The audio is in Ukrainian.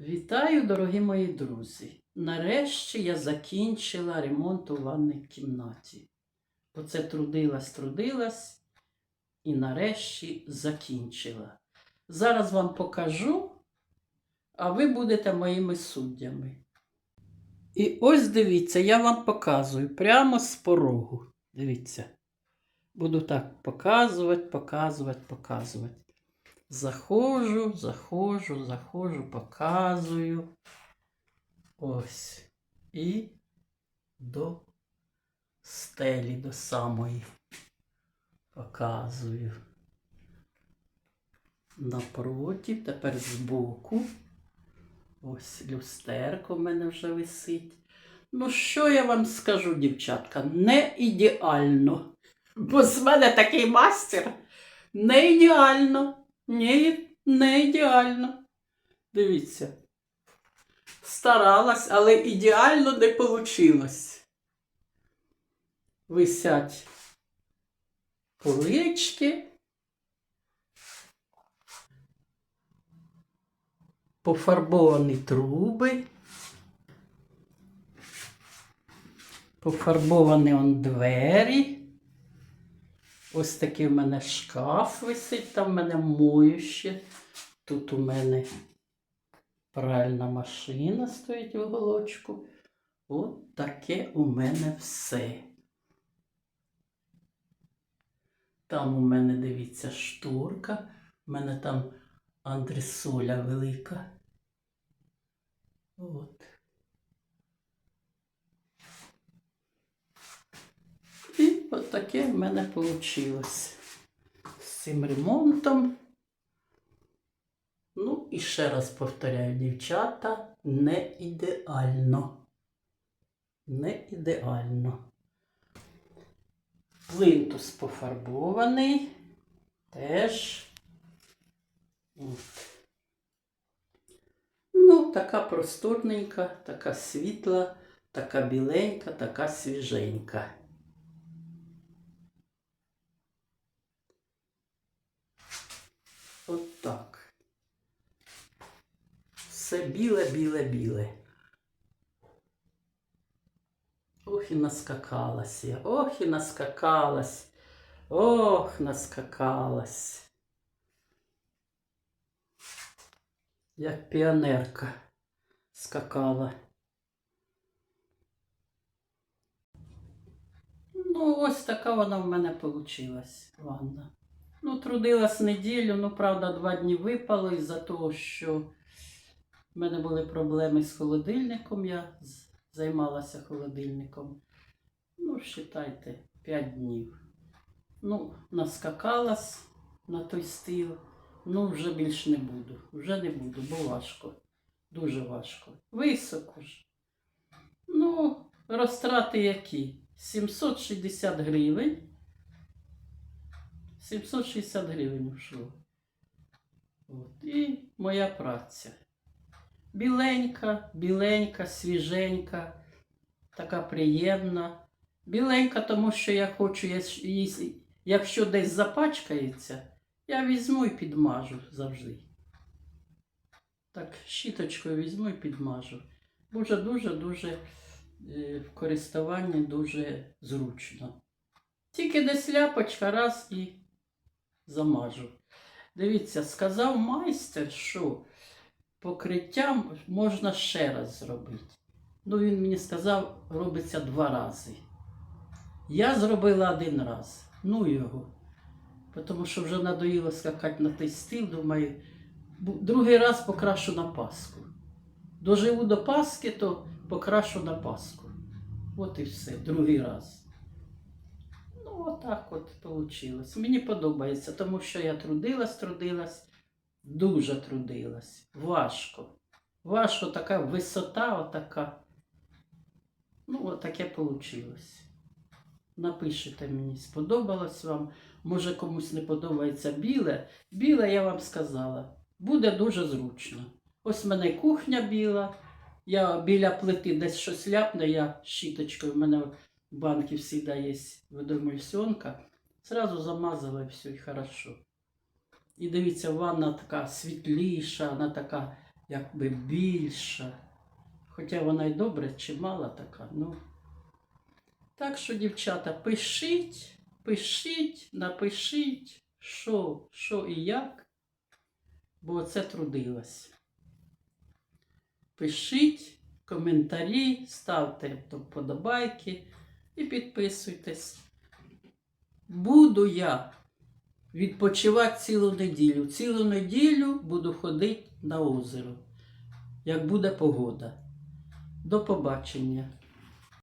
Вітаю, дорогі мої друзі! Нарешті я закінчила ремонт у ванній кімнаті. Оце трудилась, трудилась і нарешті закінчила. Зараз вам покажу, а ви будете моїми суддями. І ось дивіться, я вам показую прямо з порогу. Дивіться. Буду так показувати, показувати, показувати. Заходжу, заходжу, заходжу, показую. Ось. І до стелі, до самої показую. Напроти, тепер збоку. Ось люстерко в мене вже висить. Ну, що я вам скажу, дівчатка, не ідеально. Бо з мене такий мастер. Не ідеально. Ні, не ідеально. Дивіться. Старалась, але ідеально не вийшло. Висять полички. Пофарбовані труби. Пофарбовані он двері. Ось такий в мене шкаф висить, там в мене моюще. Тут у мене пральна машина стоїть в уголочку. От таке у мене все. Там у мене, дивіться, шторка. У мене там антресоля велика. От. І от таке в мене вийшло з цим ремонтом. Ну, і ще раз повторяю, дівчата, не ідеально. Не ідеально. Плинтус пофарбований. Теж. От. Ну, така просторненька, така світла, така біленька, така свіженька. От так. Все біле, біле, біле. Ох, і наскакалась я. Ох, і наскакалась. Ох, наскакалась. Як піонерка скакала. Ну, ось така вона в мене вийшла, ванна. Ну, трудилась неділю, ну, правда, два дні випало із-за того, що в мене були проблеми з холодильником, я займалася холодильником. Ну, вважайте, п'ять днів. Ну, наскакалась на той стіл. Ну, вже більше не буду. Вже не буду, бо важко. Дуже важко. Високо ж. Ну, розтрати які? 760 гривень. 760 гривень вшло. От. І моя праця. Біленька, біленька, свіженька, така приємна. Біленька, тому що я хочу, якщо десь запачкається, я візьму і підмажу завжди. Так, щіточкою візьму і підмажу. Дуже, дуже, дуже е, в користуванні дуже зручно. Тільки десь ляпочка раз і замажу. Дивіться, сказав майстер, що покриття можна ще раз зробити. Ну, він мені сказав, робиться два рази. Я зробила один раз. Ну його. Тому що вже надоїло скакати на той стіл, думаю, другий раз покрашу на Пасху. Доживу до Пасхи, то покрашу на Пасху. От і все, другий раз. Ну, отак от вийшло. Мені подобається, тому що я трудилась, трудилась, дуже трудилась. Важко. Важко така висота, отака. Ну, отаке вийшло. Напишите мені, сподобалось вам. Може комусь не подобається біле. Біле, я вам сказала, буде дуже зручно. Ось в мене кухня біла. Я біля плити десь щось ляпне, я щіточкою, в мене в банки завжди є водомульсіонка. Зразу замазала і все, і хорошо. І дивіться, ванна така світліша, вона така якби більша. Хоча вона й добре чимала така, ну. Так що, дівчата, пишіть, пишіть, напишіть, що, що і як, бо це трудилась. Пишіть коментарі, ставте вподобайки і підписуйтесь. Буду я відпочивати цілу неділю. Цілу неділю буду ходити на озеро, як буде погода. До побачення.